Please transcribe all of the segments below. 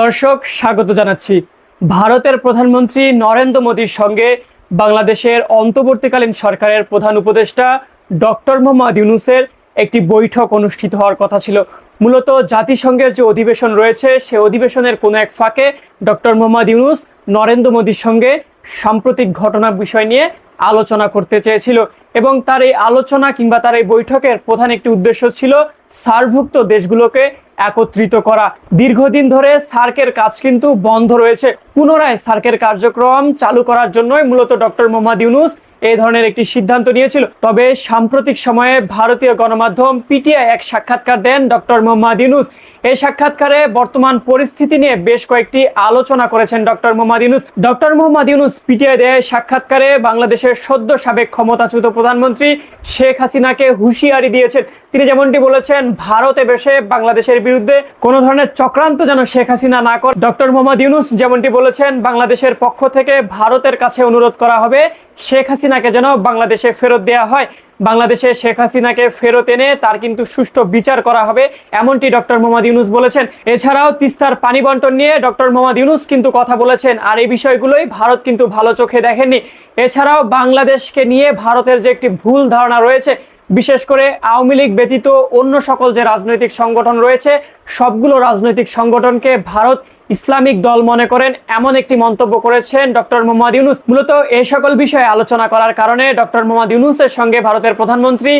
দর্শক, স্বাগত জানাচ্ছি। ভারতের প্রধানমন্ত্রী নরেন্দ্র মোদীর সঙ্গে বাংলাদেশের অন্তর্বর্তীকালীন সরকারের প্রধান উপদেষ্টা ডক্টর মোহাম্মদ ইউনুসের একটি বৈঠক অনুষ্ঠিত হওয়ার কথা ছিল। মূলত জাতিসংঘের যে অধিবেশন রয়েছে, সে অধিবেশনের কোনো এক ফাঁকে ডক্টর মোহাম্মদ ইউনুস নরেন্দ্র মোদীর সঙ্গে সাম্প্রতিক ঘটনা বিষয় নিয়ে আলোচনা করতে চেয়েছিল এবং তার এই আলোচনা কিংবা তার এই বৈঠকের প্রধান একটি উদ্দেশ্য ছিল সারভুক্ত দেশগুলোকে একত্রিত করা। দীর্ঘদিন ধরে সার্কের কাজ কিন্তু বন্ধ রয়েছে। পুনরায় সার্কের কার্যক্রম চালু করার জন্যই মূলত ডক্টর মোহাম্মদ ইউনুস এই ধরনের একটি সিদ্ধান্ত নিয়েছিল। তবে সাম্প্রতিক সময়ে ভারতীয় গণমাধ্যম পিটিআই এক সাক্ষাৎকার দেন ডক্টর মোহাম্মদ ইউনুস। এই সাক্ষাৎকারে বর্তমান পরিস্থিতি নিয়ে বেশ কয়েকটি আলোচনা করেছেন doctor Mohammad Yunus. Doctor Mohammad Yunus PTI দেয় সাক্ষাৎকারে বাংলাদেশের সদ্য সাবেক ক্ষমতাচ্যুত প্রধানমন্ত্রী শেখ হাসিনাকে হুঁশিয়ারি দিয়েছেন। তিনি যেমনটি বলেছেন, ভারতে বসে বাংলাদেশের বিরুদ্ধে কোনো ধরনের চক্রান্ত যেন শেখ হাসিনা না করে ডক্টর মোহাম্মদ ইউনুস যেমনটি বলেছেন, বাংলাদেশের পক্ষ থেকে ভারতের কাছে অনুরোধ করা হবে, শেখ হাসিনাকে যেন বাংলাদেশে ফেরত দেওয়া হয়। বাংলাদেশে শেখ হাসিনাকে ফেরত এনে তার কিন্তু সুষ্ঠু বিচার করা হবে, এমনটি ডক্টর মোহাম্মদ ইউনুস বলেছেন। এছাড়াও তিস্তার পানি বন্টন নিয়ে ডক্টর মোহাম্মদ ইউনুস কিন্তু কথা বলেছেন, আর এই বিষয়গুলোই ভারত কিন্তু ভালো চোখে দেখেননি। এছাড়াও বাংলাদেশকে নিয়ে ভারতের যে একটি ভুল ধারণা রয়েছে বিশেষ করে আওয়ামী লীগ ব্যতীত অন্য সকল যে রাজনৈতিক সংগঠন রয়েছে, সবগুলো রাজনৈতিক সংগঠনকে ভারত ইসলামিক দল মনে করেন, এমন একটি মন্তব্য করেছেন ডক্টর মোহাম্মদ ইউনুস। মূলত এই সকল বিষয়ে আলোচনা করার কারণে ডক্টর মোহাম্মদ ইউনুসের সঙ্গে ভারতের প্রধানমন্ত্রী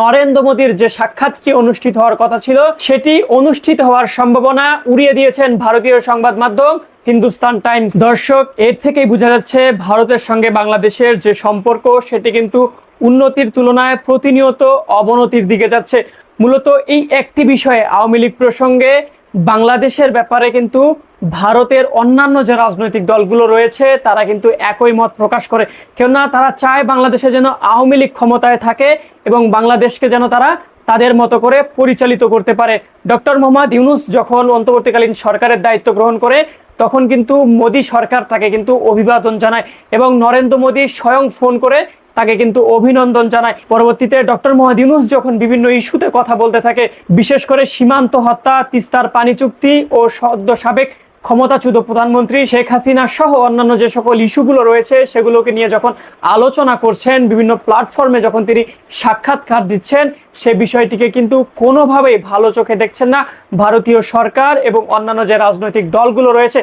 নরেন্দ্র মোদীর যে সাক্ষাৎটি অনুষ্ঠিত হওয়ার কথা ছিল, সেটি অনুষ্ঠিত হওয়ার সম্ভাবনা উড়িয়ে দিয়েছেন ভারতীয় সংবাদ মাধ্যম হিন্দুস্তান টাইমস। দর্শক, এর থেকেই বোঝা যাচ্ছে ভারতের সঙ্গে বাংলাদেশের যে সম্পর্ক, সেটি কিন্তু উন্নতির তুলনায় প্রতিনিয়ত অবনতির দিকে যাচ্ছে। মূলত এই একটি বিষয়ে আওয়ামী লীগ প্রসঙ্গে বাংলাদেশের ব্যাপারে কিন্তু ভারতের অন্যান্য যে রাজনৈতিক দলগুলো রয়েছে, তারা কিন্তু একই মত প্রকাশ করে। কেননা তারা চায় বাংলাদেশে যেন আওয়ামী লীগ ক্ষমতায় থাকে এবং বাংলাদেশকে যেন তারা তাদের মতো করে পরিচালিত করতে পারে। ডক্টর মোহাম্মদ ইউনুস যখন অন্তর্বর্তীকালীন সরকারের দায়িত্ব গ্রহণ করে, তখন কিন্তু মোদী সরকার তাকে কিন্তু অভিবাদন জানায় এবং নরেন্দ্র মোদী স্বয়ং ফোন করে তাকে কিন্তু অভিনন্দন জানায়। পরবর্তীতে ডক্টর মোহাম্মদ ইউনুস যখন বিভিন্ন ইস্যুতে কথা বলতে থাকে, বিশেষ করে সীমান্ত হত্যা, তিস্তার পানি চুক্তি ও সদ্য সাবেক ক্ষমতাচ্যুত প্রধানমন্ত্রী শেখ হাসিনা সহ অন্যান্য যে সকল ইস্যুগুলো রয়েছে, সেগুলোকে নিয়ে যখন আলোচনা করছেন, বিভিন্ন প্ল্যাটফর্মে যখন তিনি সাক্ষাৎকার দিচ্ছেন, সে বিষয়টিকে কিন্তু কোনোভাবেই ভালো চোখে দেখছেন না। ভারতীয় সরকার এবং অন্যান্য যে রাজনৈতিক দলগুলো রয়েছে